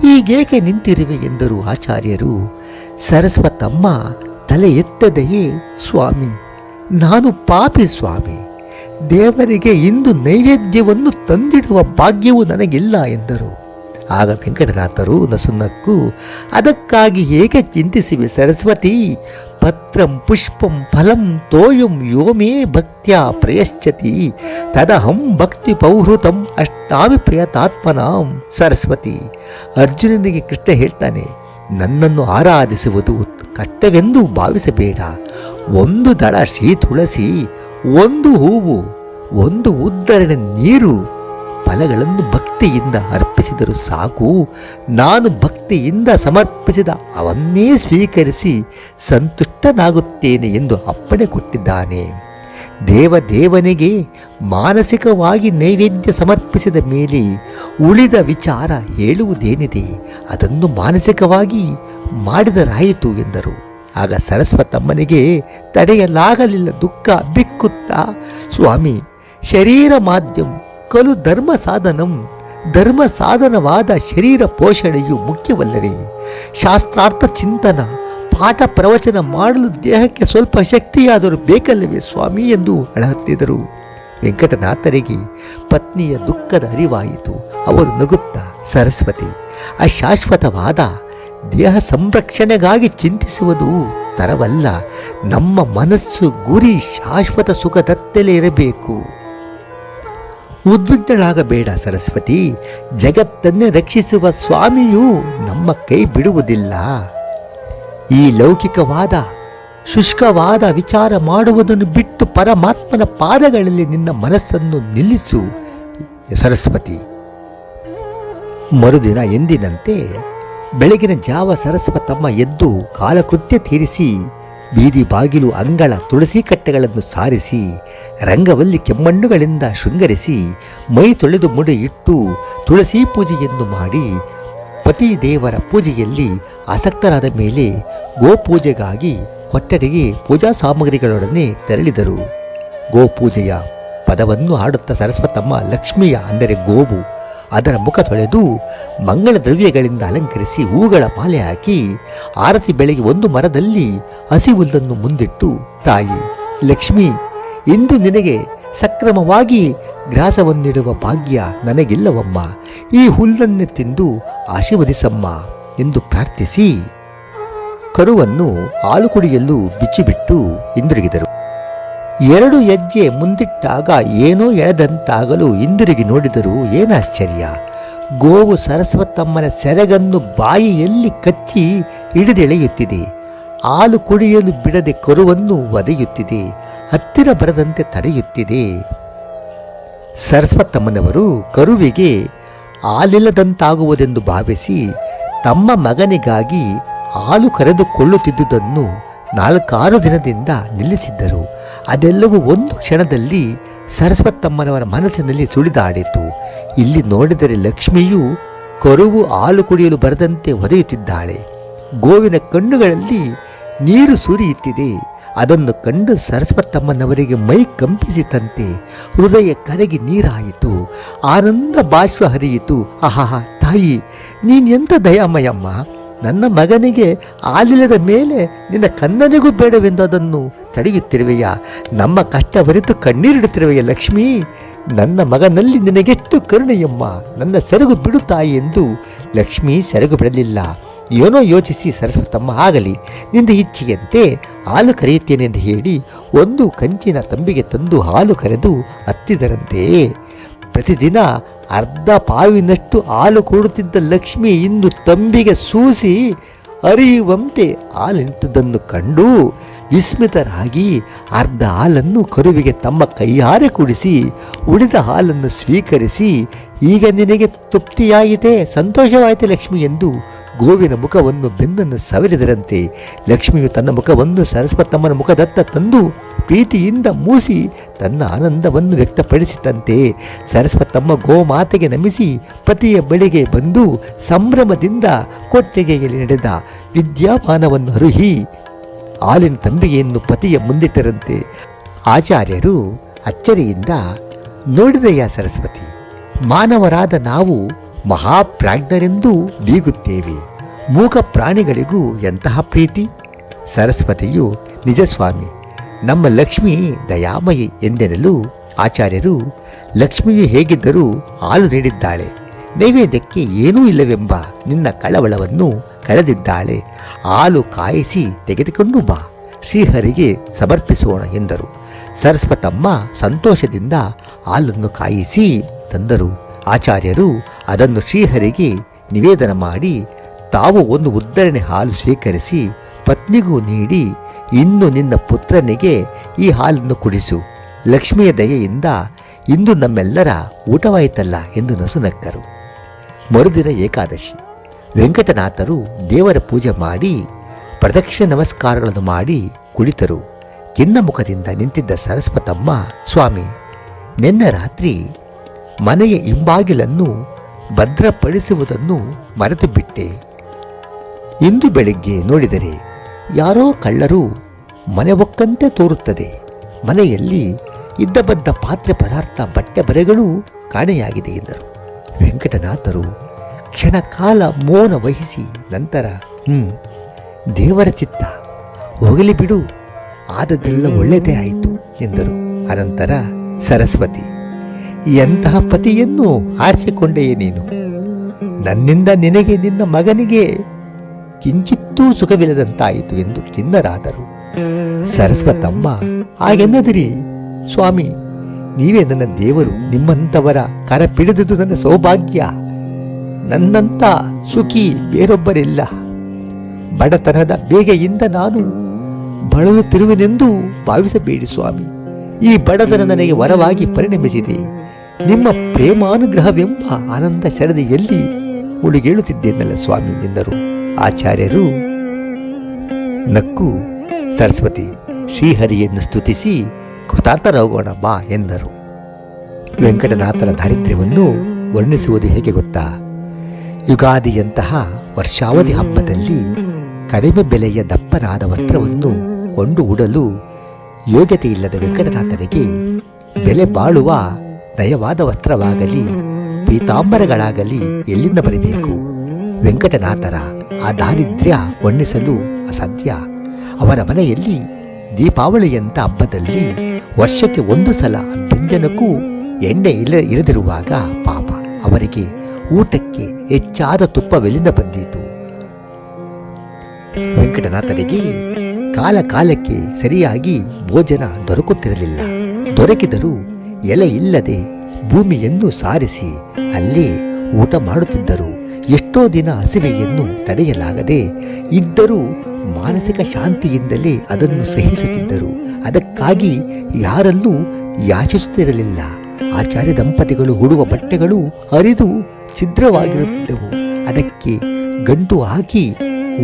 ಈಗೇಕೆ ನಿಂತಿರುವೆ? ಎಂದರು ಆಚಾರ್ಯರು. ಸರಸ್ವತಮ್ಮ, ತಲೆ ಎತ್ತದೆಯೇ ಸ್ವಾಮಿ? ನಾನು ಪಾಪಿ ಸ್ವಾಮಿ. ದೇವರಿಗೆ ಇಂದು ನೈವೇದ್ಯವನ್ನು ತಂದಿಡುವ ಭಾಗ್ಯವು ನನಗಿಲ್ಲ ಎಂದರು. ಆಗ ವೆಂಕಟನಾಥರು ನಸುನಕ್ಕು, ಅದಕ್ಕಾಗಿ ಹೇಗೆ ಚಿಂತಿಸಿವೆ ಸರಸ್ವತಿ? ಪತ್ರಂ ಪುಷ್ಪಂ ಫಲಂ ತೋಯಂ ಯೋಮೇ ಭಕ್ತ್ಯ ಪ್ರಯಶ್ಚತಿ, ತದಹಂ ಭಕ್ತಿ ಪೌಹೃತಂ ಅಷ್ಟಾಭಿಪ್ರಿಯತಾತ್ಮನಾಂ. ಸರಸ್ವತಿ, ಅರ್ಜುನನಿಗೆ ಕೃಷ್ಣ ಹೇಳ್ತಾನೆ, ನನ್ನನ್ನು ಆರಾಧಿಸುವುದು ಕಷ್ಟವೆಂದು ಭಾವಿಸಬೇಡ. ಒಂದು ದಳ ಶ್ರೀ ತುಳಸಿ, ಒಂದು ಹೂವು, ಒಂದು ಉದ್ದರಣೆ ನೀರು. ಫಲಗಳನ್ನು ಭಕ್ತಿಯಿಂದ ಅರ್ಪಿಸಿದರೂ ಸಾಕು. ನಾನು ಭಕ್ತಿಯಿಂದ ಸಮರ್ಪಿಸಿದ ಅವನ್ನೇ ಸ್ವೀಕರಿಸಿ ಸಂತುಷ್ಟನಾಗುತ್ತೇನೆ ಎಂದು ಅಪ್ಪಣೆ ಕೊಟ್ಟಿದ್ದಾನೆ. ದೇವದೇವನಿಗೆ ಮಾನಸಿಕವಾಗಿ ನೈವೇದ್ಯ ಸಮರ್ಪಿಸಿದ ಮೇಲೆ ಉಳಿದ ವಿಚಾರ ಹೇಳುವುದೇನಿದೆ, ಅದನ್ನು ಮಾನಸಿಕವಾಗಿ ಮಾಡಿದರಾಯಿತು ಎಂದರು. ಆಗ ಸರಸ್ವತಮ್ಮನಿಗೆ ತಡೆಯಲಾಗಲಿಲ್ಲ, ದುಃಖ ಬಿಕ್ಕುತ್ತಾ, ಸ್ವಾಮಿ, ಶರೀರ ಮಾಧ್ಯಮ ಕಲು ಧರ್ಮ ಸಾಧನಂ. ಧರ್ಮ ಸಾಧನವಾದ ಶರೀರ ಪೋಷಣೆಯು ಮುಖ್ಯವಲ್ಲವೇ? ಶಾಸ್ತ್ರಾರ್ಥ ಚಿಂತನ, ಪಾಠ ಪ್ರವಚನ ಮಾಡಲು ದೇಹಕ್ಕೆ ಸ್ವಲ್ಪ ಶಕ್ತಿಯಾದರೂ ಬೇಕಲ್ಲವೇ ಸ್ವಾಮಿ ಎಂದು ಅಳಹತ್ತಿದರು. ವೆಂಕಟನಾಥರಿಗೆ ಪತ್ನಿಯ ದುಃಖದ ಅರಿವಾಯಿತು. ಅವರು ನಗುತ್ತಾ, ಸರಸ್ವತಿ, ಅಶಾಶ್ವತವಾದ ದೇಹ ಸಂರಕ್ಷಣೆಗಾಗಿ ಚಿಂತಿಸುವುದು ತರವಲ್ಲ. ನಮ್ಮ ಮನಸ್ಸು ಗುರಿ ಶಾಶ್ವತ ಸುಖದತ್ತಲೇ ಇರಬೇಕು. ಉದ್ವಿಗ್ನಳಾಗಬೇಡ ಸರಸ್ವತಿ. ಜಗತ್ತನ್ನೇ ರಕ್ಷಿಸುವ ಸ್ವಾಮಿಯು ನಮ್ಮ ಕೈ ಬಿಡುವುದಿಲ್ಲ. ಈ ಲೌಕಿಕವಾದ, ಶುಷ್ಕವಾದ ವಿಚಾರ ಮಾಡುವುದನ್ನು ಬಿಟ್ಟು ಪರಮಾತ್ಮನ ಪಾದಗಳಲ್ಲಿ ನಿನ್ನ ಮನಸ್ಸನ್ನು ನಿಲ್ಲಿಸು ಸರಸ್ವತಿ. ಮರುದಿನ ಎಂದಿನಂತೆ ಬೆಳಗಿನ ಜಾವ ಸರಸ್ವತಮ್ಮ ಎದ್ದು ಕಾಲಕೃತ್ಯ ತೀರಿಸಿ ಬೀದಿ ಬಾಗಿಲು ಅಂಗಳ ತುಳಸಿ ಕಟ್ಟೆಗಳನ್ನು ಸಾರಿಸಿ, ರಂಗವಲ್ಲಿ ಕೆಮ್ಮಣ್ಣುಗಳಿಂದ ಶೃಂಗರಿಸಿ, ಮೈ ತೊಳೆದು ಮುಡಿ ಇಟ್ಟು ತುಳಸಿ ಪೂಜೆಯನ್ನು ಮಾಡಿ, ಪತಿ ದೇವರ ಪೂಜೆಯಲ್ಲಿ ಆಸಕ್ತರಾದ ಮೇಲೆ ಗೋಪೂಜೆಗಾಗಿ ಕೊಠಡಿಗೆ ಪೂಜಾ ಸಾಮಗ್ರಿಗಳೊಡನೆ ತೆರಳಿದರು. ಗೋಪೂಜೆಯ ಪದವನ್ನು ಹಾಡುತ್ತಾ ಸರಸ್ವತಮ್ಮ ಲಕ್ಷ್ಮಿಯ ಅಂದರೆ ಗೋವು. ಅದರ ಮುಖ ತೊಳೆದು ಮಂಗಳ ದ್ರವ್ಯಗಳಿಂದ ಅಲಂಕರಿಸಿ ಹೂಗಳ ಮಾಲೆ ಹಾಕಿ ಆರತಿ ಬೆಳಗ್ಗೆ ಒಂದು ಮರದಲ್ಲಿ ಹಸಿ ಹುಲ್ಲನ್ನು ಮುಂದಿಟ್ಟು, ತಾಯಿ, ಲಕ್ಷ್ಮಿ, ಇಂದು ನಿನಗೆ ಸಕ್ರಮವಾಗಿ ಗ್ರಾಸವನ್ನಿಡುವ ಭಾಗ್ಯ ನನಗಿಲ್ಲವಮ್ಮ. ಈ ಹುಲ್ಲನ್ನೇ ತಿಂದು ಆಶೀರ್ವದಿಸಮ್ಮ ಎಂದು ಪ್ರಾರ್ಥಿಸಿ ಕರುವನ್ನು ಹಾಲು ಕುಡಿಯಲು ಬಿಚ್ಚಿಬಿಟ್ಟು ಹಿಂದಿರುಗಿದರು. ಎರಡು ಹೆಜ್ಜೆ ಮುಂದಿಟ್ಟಾಗ ಏನೋ ಎಳೆದಂತಾಗಲು ಹಿಂದಿರುಗಿ ನೋಡಿದರು ಏನಾಶ್ಚರ್ಯ. ಗೋವು ಸರಸ್ವತಮ್ಮನ ಸೆರಗನ್ನು ಬಾಯಿಯಲ್ಲಿ ಕಚ್ಚಿ ಹಿಡಿದೆಳೆಯುತ್ತಿದೆ. ಹಾಲು ಕುಡಿಯಲು ಬಿಡದೆ ಕರುವನ್ನು ಒದೆಯುತ್ತಿದೆ. ಹತ್ತಿರ ಬರದಂತೆ ತಡೆಯುತ್ತಿದೆ. ಸರಸ್ವತಮ್ಮನವರು ಕರುವಿಗೆ ಹಾಲಿಲ್ಲದಂತಾಗುವುದೆಂದು ಭಾವಿಸಿ ತಮ್ಮ ಮಗನಿಗಾಗಿ ಹಾಲು ಕರೆದುಕೊಳ್ಳುತ್ತಿದ್ದುದನ್ನು ನಾಲ್ಕಾರು ದಿನದಿಂದ ನಿಲ್ಲಿಸಿದ್ದರು. ಅದೆಲ್ಲವೂ ಒಂದು ಕ್ಷಣದಲ್ಲಿ ಸರಸ್ವತಮ್ಮನವರ ಮನಸ್ಸಿನಲ್ಲಿ ಸುಳಿದಾಡಿತು. ಇಲ್ಲಿ ನೋಡಿದರೆ ಲಕ್ಷ್ಮಿಯು ಕರುವು ಹಾಲು ಕುಡಿಯಲು ಬರದಂತೆ ಒದೆಯುತ್ತಿದ್ದಾಳೆ. ಗೋವಿನ ಕಣ್ಣುಗಳಲ್ಲಿ ನೀರು ಸುರಿಯುತ್ತಿದೆ. ಅದನ್ನು ಕಂಡು ಸರಸ್ವತಮ್ಮನವರಿಗೆ ಮೈ ಕಂಪಿಸಿತಂತೆ ಹೃದಯ ಕರಗಿ ನೀರಾಯಿತು. ಆನಂದ ಬಾಷ್ಪ ಹರಿಯಿತು. ಅಹಹ ತಾಯಿ ನೀನೆಂಥ ದಯಾಮಯಮ್ಮ? ನನ್ನ ಮಗನಿಗೆ ಆಲಿಲ್ಲದ ಮೇಲೆ ನಿನ್ನ ಕನ್ನನಿಗೂ ಬೇಡವೆಂದು ಅದನ್ನು ತಡೆಯುತ್ತಿರುವೆಯಾ? ನಮ್ಮ ಕಷ್ಟ ಬರಿತು ಕಣ್ಣೀರಿಡುತ್ತಿರುವೆಯ ಲಕ್ಷ್ಮೀ? ನನ್ನ ಮಗನಲ್ಲಿ ನಿನಗೆಷ್ಟು ಕರುಣೆಯಮ್ಮ? ನನ್ನ ಸೆರಗು ಬಿಡುತ್ತಾಯಿ ತಾಯಿ ಎಂದು ಲಕ್ಷ್ಮೀ ಸೆರಗು ಬಿಡಲಿಲ್ಲ. ಏನೋ ಯೋಚಿಸಿ ಸರಸ್ವತಮ್ಮ, ಆಗಲಿ, ನಿಂದ ಇಚ್ಛೆಯಂತೆ ಹಾಲು ಕರೆಯುತ್ತೇನೆಂದು ಹೇಳಿ ಒಂದು ಕಂಚಿನ ತಂಬಿಗೆ ತಂದು ಹಾಲು ಕರೆದು ಹತ್ತಿದರಂತೆ ಪ್ರತಿದಿನ ಅರ್ಧ ಪಾವಿನಷ್ಟು ಹಾಲು ಕೊಡುತ್ತಿದ್ದ ಲಕ್ಷ್ಮಿ ಇಂದು ತಂಬಿಗೆ ಸೂಸಿ ಅರಿಯುವಂತೆ ಹಾಲು ನಿಂತದ್ದನ್ನು ಕಂಡು ವಿಸ್ಮಿತರಾಗಿ ಅರ್ಧ ಹಾಲನ್ನು ಕರುವಿಗೆ ತಮ್ಮ ಕೈಯಾರೆ ಕುಡಿಸಿ ಉಳಿದ ಹಾಲನ್ನು ಸ್ವೀಕರಿಸಿ, ಈಗ ನಿನಗೆ ತೃಪ್ತಿಯಾಗಿದೆ, ಸಂತೋಷವಾಯಿತೆ ಲಕ್ಷ್ಮಿ ಎಂದು ಗೋವಿನ ಮುಖವನ್ನು ಬೆನ್ನನ್ನು ಸವರಿದರಂತೆ ಲಕ್ಷ್ಮಿಯು ತನ್ನ ಮುಖವನ್ನು ಸರಸ್ವತಮ್ಮನ ಮುಖದತ್ತ ತಂದು ಪ್ರೀತಿಯಿಂದ ಮೂಸಿ ತನ್ನ ಆನಂದವನ್ನು ವ್ಯಕ್ತಪಡಿಸಿತಂತೆ ಸರಸ್ವತಮ್ಮ ಗೋಮಾತೆಗೆ ನಮಿಸಿ ಪತಿಯ ಬಳಿಗೆ ಬಂದು ಸಂಭ್ರಮದಿಂದ ಕೊಟ್ಟಿಗೆಯಲ್ಲಿ ನಡೆದ ವಿದ್ಯಾಮಾನವನ್ನು ಅರುಹಿ ಹಾಲಿನ ತಂಬಿಗೆಯನ್ನು ಪತಿಯ ಮುಂದಿಟ್ಟರಂತೆ. ಆಚಾರ್ಯರು ಅಚ್ಚರಿಯಿಂದ, ನೋಡಿದೆಯ ಸರಸ್ವತಿ, ಮಾನವರಾದ ನಾವು ಮಹಾಪ್ರಾಜ್ಞರೆಂದು ಬೀಗುತ್ತೇವೆ ಮೂಕ ಪ್ರಾಣಿಗಳಿಗೂ ಎಂತಹ ಪ್ರೀತಿ? ಸರಸ್ವತಿಯು, ನಿಜಸ್ವಾಮಿ, ನಮ್ಮ ಲಕ್ಷ್ಮಿ ದಯಾಮಯಿ ಎಂದೆನಲು ಆಚಾರ್ಯರು ಲಕ್ಷ್ಮಿಯು ಹೇಗಿದ್ದರೂ ಹಾಲು ನೀಡಿದ್ದಾಳೆ. ನೈವೇದ್ಯಕ್ಕೆ ಏನೂ ಇಲ್ಲವೆಂಬ ನಿನ್ನ ಕಳವಳವನ್ನು ಕಳೆದಿದ್ದಾಳೆ. ಹಾಲು ಕಾಯಿಸಿ ತೆಗೆದುಕೊಂಡು ಬಾ, ಶ್ರೀಹರಿಗೆ ಸಮರ್ಪಿಸೋಣ ಎಂದರು. ಸರಸ್ವತಮ್ಮ ಸಂತೋಷದಿಂದ ಹಾಲನ್ನು ಕಾಯಿಸಿ ತಂದರು. ಆಚಾರ್ಯರು ಅದನ್ನು ಶ್ರೀಹರಿಗೆ ನಿವೇದನ ಮಾಡಿ ತಾವು ಒಂದು ಉದ್ದರಣೆ ಹಾಲು ಸ್ವೀಕರಿಸಿ ಪತ್ನಿಗೂ ನೀಡಿ ಇನ್ನು ನಿನ್ನ ಪುತ್ರನಿಗೆ ಈ ಹಾಲನ್ನು ಕುಡಿಸು. ಲಕ್ಷ್ಮಿಯ ದಯೆಯಿಂದ ಇಂದು ನಮ್ಮೆಲ್ಲರ ಊಟವಾಯಿತಲ್ಲ ಎಂದು ನಸುನಕ್ಕರು ಮರುದಿನ ಏಕಾದಶಿ. ವೆಂಕಟನಾಥರು ದೇವರ ಪೂಜೆ ಮಾಡಿ ಪ್ರದಕ್ಷಿಣ ನಮಸ್ಕಾರಗಳನ್ನು ಮಾಡಿ ಕುಳಿತರು. ಕಿನ್ನ ಮುಖದಿಂದ ನಿಂತಿದ್ದ ಸರಸ್ವತಮ್ಮ, ಸ್ವಾಮಿ, ನಿನ್ನೆ ರಾತ್ರಿ ಮನೆಯ ಹಿಂಬಾಗಿಲನ್ನು ಭದ್ರಪಡಿಸುವುದನ್ನು ಮರೆತು ಬಿಟ್ಟೆ ಇಂದು ಬೆಳಿಗ್ಗೆ ನೋಡಿದರೆ ಯಾರೋ ಕಳ್ಳರು ಮನೆ ಒಕ್ಕಂತೆ ತೋರುತ್ತದೆ. ಮನೆಯಲ್ಲಿ ಇದ್ದ ಬದ್ದ ಪಾತ್ರೆ ಪದಾರ್ಥ ಬಟ್ಟೆ ಬರೆಗಳು ಕಾಣೆಯಾಗಿದೆ ಎಂದರು. ವೆಂಕಟನಾಥರು ಕ್ಷಣಕಾಲ ಮೌನ ವಹಿಸಿ ನಂತರ, ಹ್ಮ್, ದೇವರ ಚಿತ್ತ ಹೋಗಲಿ ಬಿಡು ಆದದೆಲ್ಲ ಒಳ್ಳೆಯದೇ ಆಯಿತು ಎಂದರು. ಅನಂತರ ಸರಸ್ವತಿ ಎಂತಹ ಪತಿಯನ್ನು ಆರಿಸಿಕೊಂಡೆಯೇ ನೀನು? ನನ್ನಿಂದ ನಿನಗೆ ನಿನ್ನ ಮಗನಿಗೆ ಕಿಂಚಿತ್ತೂ ಸುಖವಿಲ್ಲದಂತಾಯಿತು ಎಂದು ಕಿನ್ನರಾದರು. ಸರಸ್ವತಮ್ಮ, ಹಾಗೆನ್ನದಿರಿ, ಸ್ವಾಮಿ, ನೀವೇ ನನ್ನ ದೇವರು, ನಿಮ್ಮಂಥವರ ಕರ ಪಿಡಿದುದು ನನ್ನ ಸೌಭಾಗ್ಯ. ನನ್ನಂಥ ಸುಖಿ ಬೇರೊಬ್ಬರಿಲ್ಲ. ಬಡತನದ ಬೇಗೆಯಿಂದ ನಾನು ಬಳಲುತ್ತಿರುವೆನೆಂದು ಭಾವಿಸಬೇಡಿ ಸ್ವಾಮಿ. ಈ ಬಡತನ ನನಗೆ ವರವಾಗಿ ಪರಿಣಮಿಸಿದೆ. ನಿಮ್ಮ ಪ್ರೇಮಾನುಗ್ರಹವೆಂಬ ಆನಂದ ಶರದಿಯಲ್ಲಿ ಮುಳುಗೇಳುತ್ತಿದ್ದೇನಲ್ಲ ಸ್ವಾಮಿ ಎಂದರು. ಆಚಾರ್ಯರು ನಕ್ಕು ಸರಸ್ವತಿ ಶ್ರೀಹರಿಯನ್ನು ಸ್ತುತಿಸಿ, ಕೃತಾರ್ಥರಾಗೋಣ ಬಾ ಎಂದರು. ವೆಂಕಟನಾಥನ ದಾರಿದ್ರ್ಯವನ್ನು ವರ್ಣಿಸುವುದು ಹೇಗೆ ಗೊತ್ತಾ? ಯುಗಾದಿಯಂತಹ ವರ್ಷಾವಧಿ ಹಬ್ಬದಲ್ಲಿ ಕಡಿಮೆ ಬೆಲೆಯ ದಪ್ಪನಾದ ವಸ್ತ್ರವನ್ನು ಕೊಂಡು ಉಡಲು ಯೋಗ್ಯತೆ ಇಲ್ಲದ ವೆಂಕಟನಾಥನಿಗೆ ಬೆಲೆ ಬಾಳುವ ನಯವಾದ ವಸ್ತ್ರವಾಗಲಿ, ಪೀತಾಂಬರಗಳಾಗಲಿ ಎಲ್ಲಿಂದ ಬರಬೇಕು? ವೆಂಕಟನಾಥರ ಆ ದಾರಿದ್ರ್ಯ ವರ್ಣಿಸಲು ಅಸಾಧ್ಯ. ಅವರ ಮನೆಯಲ್ಲಿ ದೀಪಾವಳಿಯಂತ ಹಬ್ಬದಲ್ಲಿ ವರ್ಷಕ್ಕೆ ಒಂದು ಸಲ ಅಭ್ಯಂಜನಕ್ಕೂ ಎಣ್ಣೆ ಇಲ್ಲ ಇರದಿರುವಾಗ ಪಾಪ ಅವರಿಗೆ ಊಟಕ್ಕೆ ಹೆಚ್ಚಾದ ತುಪ್ಪವೆಲ್ಲಿಂದ ಬಂದಿತು? ವೆಂಕಟನಾಥರಿಗೆ ಕಾಲ ಕಾಲಕ್ಕೆ ಸರಿಯಾಗಿ ಭೋಜನ ದೊರಕುತ್ತಿರಲಿಲ್ಲ. ದೊರಕಿದರೂ ಎಲೆ ಇಲ್ಲದೆ ಭೂಮಿಯನ್ನು ಸಾರಿಸಿ ಅಲ್ಲಿ ಊಟ ಮಾಡುತ್ತಿದ್ದರು. ಎಷ್ಟೋ ದಿನ ಹಸಿವೆಯನ್ನು ತಡೆಯಲಾಗದೆ ಇದ್ದರೂ ಮಾನಸಿಕ ಶಾಂತಿಯಿಂದಲೇ ಅದನ್ನು ಸಹಿಸುತ್ತಿದ್ದರು. ಅದಕ್ಕಾಗಿ ಯಾರಲ್ಲೂ ಯಾಚಿಸುತ್ತಿರಲಿಲ್ಲ. ಆಚಾರ್ಯ ದಂಪತಿಗಳು ಉಡುವ ಬಟ್ಟೆಗಳು ಹರಿದು ಛಿದ್ರವಾಗಿರುತ್ತಿದ್ದವು. ಅದಕ್ಕೆ ಗಂಟು ಹಾಕಿ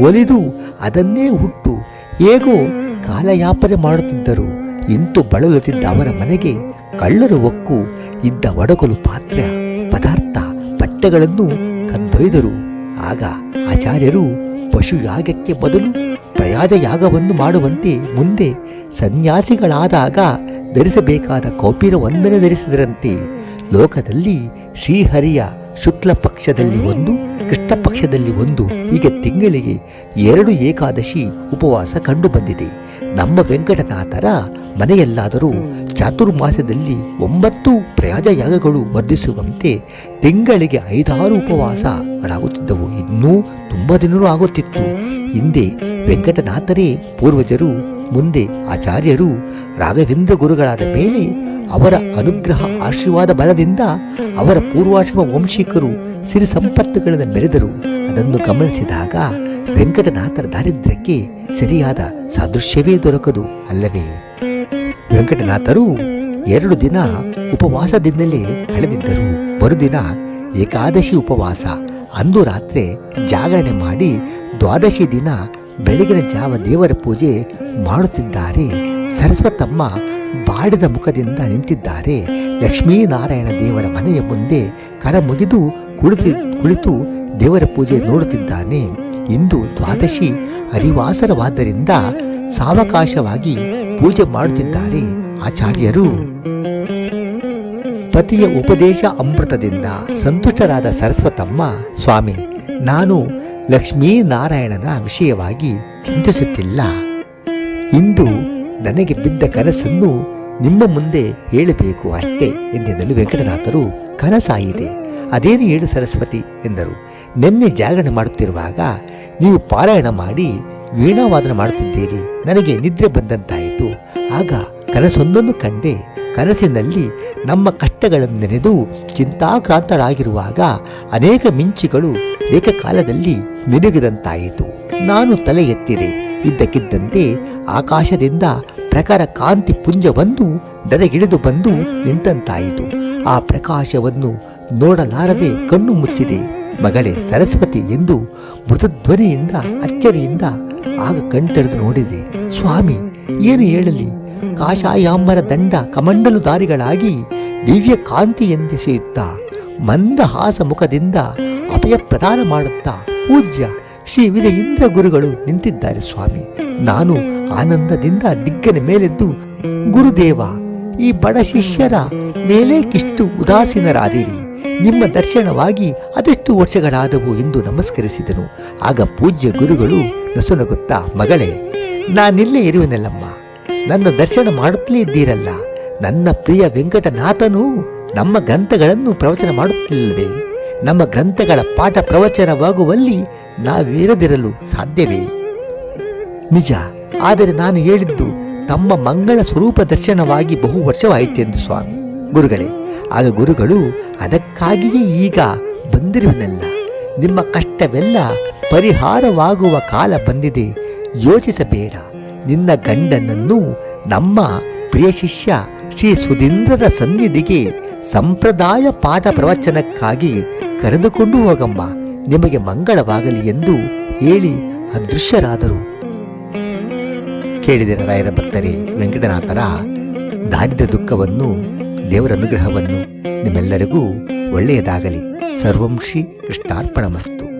ಒಲಿದು ಅದನ್ನೇ ಹುಟ್ಟು. ಹೇಗೋ ಕಾಲಯಾಪನೆ ಮಾಡುತ್ತಿದ್ದರು. ಇಂತು ಬಳಲುತ್ತಿದ್ದ ಅವರ ಮನೆಗೆ ಕಳ್ಳರು ಒಕ್ಕು ಇದ್ದ ಒಡಗಲು ಪಾತ್ರ, ಪದಾರ್ಥ, ಬಟ್ಟೆಗಳನ್ನು ಕಂದೊಯ್ದರು ಆಗ ಆಚಾರ್ಯರು ಪಶು ಯಾಗಕ್ಕೆ ಬದಲು ಪ್ರಯಾದ ಯಾಗವನ್ನು ಮಾಡುವಂತೆ ಮುಂದೆ ಸನ್ಯಾಸಿಗಳಾದಾಗ ಧರಿಸಬೇಕಾದ ವಂದನೆ ಧರಿಸಿದರಂತೆ. ಲೋಕದಲ್ಲಿ ಶ್ರೀಹರಿಯ ಶುಕ್ಲ ಪಕ್ಷದಲ್ಲಿ ಒಂದು, ಕೃಷ್ಣ ಪಕ್ಷದಲ್ಲಿ ಒಂದು, ಹೀಗೆ ತಿಂಗಳಿಗೆ ಎರಡು ಏಕಾದಶಿ ಉಪವಾಸ ಕಂಡುಬಂದಿದೆ. ನಮ್ಮ ವೆಂಕಟನಾಥರ ಮನೆಯಲ್ಲಾದರೂ ಚಾತುರ್ಮಾಸದಲ್ಲಿ ಒಂಬತ್ತು ಪ್ರಯಾಜ ಯಾಗಗಳು ವರ್ಧಿಸುವಂತೆ ತಿಂಗಳಿಗೆ ಐದಾರು ಉಪವಾಸಗಳಾಗುತ್ತಿದ್ದವು ಇನ್ನೂ ತುಂಬ ದಿನವೂ ಆಗುತ್ತಿತ್ತು. ಹಿಂದೆ ವೆಂಕಟನಾಥರೇ ಪೂರ್ವಜರು, ಮುಂದೆ ಆಚಾರ್ಯರು, ರಾಘವೇಂದ್ರ ಗುರುಗಳಾದ ಮೇಲೆ ಅವರ ಅನುಗ್ರಹ ಆಶೀರ್ವಾದ ಬಲದಿಂದ ಅವರ ಪೂರ್ವಾಶ್ರಮ ವಂಶಿಕರು ಸಿರಿ ಸಂಪತ್ತುಗಳನ್ನು ಮೆರೆದರು. ಅದನ್ನು ಗಮನಿಸಿದಾಗ ವೆಂಕಟನಾಥರ ದಾರಿದ್ರ್ಯಕ್ಕೆ ಸರಿಯಾದ ಸಾದೃಶ್ಯವೇ ದೊರಕದು ಅಲ್ಲವೇ? ವೆಂಕಟನಾಥರು ಎರಡು ದಿನ ಉಪವಾಸದಿಂದಲೇ ಕಳೆದಿದ್ದರು ಮರುದಿನ ಏಕಾದಶಿ ಉಪವಾಸ. ಅಂದು ರಾತ್ರಿ ಜಾಗರಣೆ ಮಾಡಿ ದ್ವಾದಶಿ ದಿನ ಬೆಳಗಿನ ಜಾವ ದೇವರ ಪೂಜೆ ಮಾಡುತ್ತಿದ್ದಾರೆ. ಸರಸ್ವತಮ್ಮ ಬಾಡಿದ ಮುಖದಿಂದ ನಿಂತಿದ್ದಾರೆ. ಲಕ್ಷ್ಮೀನಾರಾಯಣ ದೇವರ ಮನೆಯ ಮುಂದೆ ಕರ ಮುಗಿದು ಕುಳಿತು ಕುಳಿತು ದೇವರ ಪೂಜೆ ನೋಡುತ್ತಿದ್ದಾನೆ. ಇಂದು ದ್ವಾದಶಿ ಹರಿವಾಸರವಾದ್ದರಿಂದ ಸಾವಕಾಶವಾಗಿ ಪೂಜೆ ಮಾಡುತ್ತಿದ್ದಾರೆ ಆಚಾರ್ಯರು. ಪತಿಯ ಉಪದೇಶ ಅಮೃತದಿಂದ ಸಂತುಷ್ಟರಾದ ಸರಸ್ವತಮ್ಮ, ಸ್ವಾಮಿ, ನಾನು ಲಕ್ಷ್ಮೀನಾರಾಯಣನ ವಿಷಯವಾಗಿ ಚಿಂತಿಸುತ್ತಿಲ್ಲ. ಇಂದು ನನಗೆ ಬಿದ್ದ ಕನಸನ್ನು ನಿಮ್ಮ ಮುಂದೆ ಹೇಳಬೇಕು ಅಷ್ಟೇ ಎಂದೆನ್ನಲು ವೆಂಕಟನಾಥರು ಕನಸಾಗಿದೆ ಅದೇನು ಹೇಳು ಸರಸ್ವತಿ ಎಂದರು. ನಿನ್ನೆ ಜಾಗರಣೆ ಮಾಡುತ್ತಿರುವಾಗ ನೀವು ಪಾರಾಯಣ ಮಾಡಿ ವೀಣಾವಾದನ ಮಾಡುತ್ತಿದ್ದೀರಿ. ನನಗೆ ನಿದ್ರೆ ಬಂದಂತಾಯಿತು. ಆಗ ಕನಸೊಂದನ್ನು ಕಂಡೆ ಕನಸಿನಲ್ಲಿ ನಮ್ಮ ಕಷ್ಟಗಳನ್ನು ನೆನೆದು ಚಿಂತಾಕ್ರಾಂತರಾಗಿರುವಾಗ ಅನೇಕ ಮಿಂಚುಗಳು ಏಕಕಾಲದಲ್ಲಿ ಮಿನುಗಿದಂತಾಯಿತು. ನಾನು ತಲೆ ಎತ್ತಿದೆ. ಇದ್ದಕ್ಕಿದ್ದಂತೆ ಆಕಾಶದಿಂದ ಪ್ರಖರ ಕಾಂತಿ ಪುಂಜವೊಂದು ನನಗಿಳಿದು ಬಂದು ನಿಂತಂತಾಯಿತು. ಆ ಪ್ರಕಾಶವನ್ನು ನೋಡಲಾರದೆ ಕಣ್ಣು ಮುಚ್ಚಿದೆ. ಮಗಳೇ ಸರಸ್ವತಿ ಎಂದು ಮೃತಧ್ವನಿಯಿಂದ ಅಚ್ಚರಿಯಿಂದ ಆಗ ಕಣ್ತೆರೆದು ನೋಡಿದೆ. ಸ್ವಾಮಿ, ಏನು ಹೇಳಲಿ? ಕಾಷಾಯಾಂಬರ ದಂಡ ಕಮಂಡಲುಧಾರಿಗಳಾಗಿ ದಿವ್ಯ ಕಾಂತಿ ಎಂದಿಸೆಯುತ್ತ, ಮಂದ ಹಾಸ ಮುಖದಿಂದ ಅಭಯ ಪ್ರದಾನ ಮಾಡುತ್ತಾ ಪೂಜ್ಯ ಶ್ರೀ ವಿಜಯೇಂದ್ರ ಗುರುಗಳು ನಿಂತಿದ್ದಾರೆ ಸ್ವಾಮಿ. ನಾನು ಆನಂದದಿಂದ ದಿಗ್ಗನ ಮೇಲೆದ್ದು, ಗುರುದೇವ, ಈ ಬಡ ಶಿಷ್ಯರ ಮೇಲೆ ಕಿಷ್ಟು ಉದಾಸೀನರಾದಿರಿ. ನಿಮ್ಮ ದರ್ಶನವಾಗಿ ಅದೆಷ್ಟು ವರ್ಷಗಳಾದವು ಎಂದು ನಮಸ್ಕರಿಸಿದನು. ಆಗ ಪೂಜ್ಯ ಗುರುಗಳು ನಸುನಗುತ್ತಾ, ಮಗಳೇ, ನಾನಿಲ್ಲೇ ಇರುವನೆಲ್ಲಮ್ಮ. ನನ್ನ ದರ್ಶನ ಮಾಡುತ್ತಲೇ ಇದ್ದೀರಲ್ಲ? ನನ್ನ ಪ್ರಿಯ ವೆಂಕಟನಾಥನು ನಮ್ಮ ಗ್ರಂಥಗಳನ್ನು ಪ್ರವಚನ ಮಾಡುತ್ತಿಲ್ಲವೇ? ನಮ್ಮ ಗ್ರಂಥಗಳ ಪಾಠ ಪ್ರವಚನವಾಗುವಲ್ಲಿ ನಾವಿರದಿರಲು ಸಾಧ್ಯವೇ? ನಿಜ, ಆದರೆ ನಾನು ಹೇಳಿದ್ದು ತಮ್ಮ ಮಂಗಳ ಸ್ವರೂಪ ದರ್ಶನವಾಗಿ ಬಹು ವರ್ಷವಾಯಿತೆಂದು ಸ್ವಾಮಿ. ಗುರುಗಳೇ, ಆಗ ಗುರುಗಳು ಅದಕ್ಕಾಗಿಯೇ ಈಗ ಬಂದಿರುವುದಲ್ಲ ನಿಮ್ಮ ಕಷ್ಟವೆಲ್ಲ ಪರಿಹಾರವಾಗುವ ಕಾಲ ಬಂದಿದೆ. ಯೋಚಿಸಬೇಡ. ನಿನ್ನ ಗಂಡನನ್ನು ನಮ್ಮ ಪ್ರಿಯ ಶಿಷ್ಯ ಶ್ರೀ ಸುಧೀಂದ್ರರ ಸನ್ನಿಧಿಗೆ ಸಂಪ್ರದಾಯ ಪಾಠ ಪ್ರವಚನಕ್ಕಾಗಿ ಕರೆದುಕೊಂಡು ಹೋಗಮ್ಮ. ನಿಮಗೆ ಮಂಗಳವಾಗಲಿ ಎಂದು ಹೇಳಿ ಅದೃಶ್ಯರಾದರು. ಕೇಳಿದರ ರಾಯರ ಭಕ್ತರೇ, ವೆಂಕಟನಾಥರ ದಾರಿದ್ರ ದುಃಖವನ್ನು, ದೇವರ ಅನುಗ್ರಹವನ್ನು ನಿಮ್ಮೆಲ್ಲರಿಗೂ ಒಳ್ಳೆಯದಾಗಲಿ. ಸರ್ವಂಶಿ ಶ್ರೀ ಕೃಷ್ಣಾರ್ಪಣಮಸ್ತು